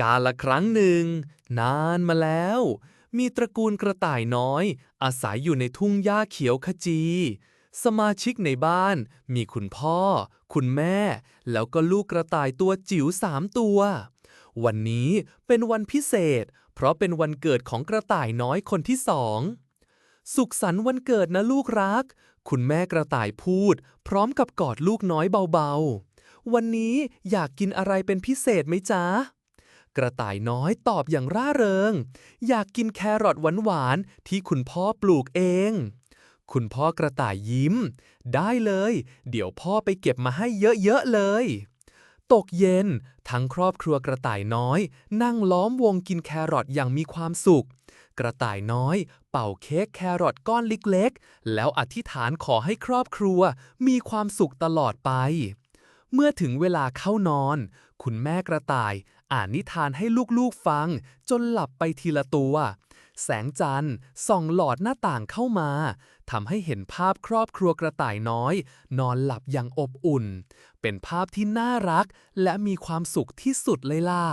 กาละครั้งหนึ่ง นานมาแล้ว มีตระกูลกระต่ายน้อย อาศัยอยู่ในทุ่งหญ้าเขียวขจี สมาชิกในบ้านมีคุณพ่อ คุณแม่ แล้วก็ลูกกระต่ายตัวจิ๋วสามตัว วันนี้เป็นวันพิเศษ เพราะเป็นวันเกิดของกระต่ายน้อยคนที่สอง สุขสันต์วันเกิดนะลูกรัก คุณแม่กระต่ายพูด พร้อมกับกอดลูกน้อยเบาๆ วันนี้อยากกินอะไรเป็นพิเศษไหมจ๊ะ กระต่ายน้อยตอบอย่างร่าเริง อยากกินแครอทหวานๆ ที่คุณพ่อปลูกเอง คุณพ่อกระต่ายยิ้ม ได้เลย เดี๋ยวพ่อไปเก็บมาให้เยอะๆเลย ตกเย็น ทั้งครอบครัวกระต่ายน้อย นั่งล้อมวงกินแครอทอย่างมีความสุข กระต่ายน้อย เป่าเค้กแครอทก้อนเล็กๆ แล้วอธิษฐานขอให้ครอบครัวมีความสุขตลอดไป เมื่อถึงเวลาเข้านอน คุณแม่กระต่าย อ่านนิทานให้ลูกๆฟัง จนหลับไปทีละตัว แสงจันทร์ส่องหลอดหน้าต่างเข้ามาทำให้เห็นภาพครอบครัวกระต่ายน้อย นอนหลับอย่างอบอุ่น เป็นภาพที่น่ารักและมีความสุขที่สุดเลยล่ะ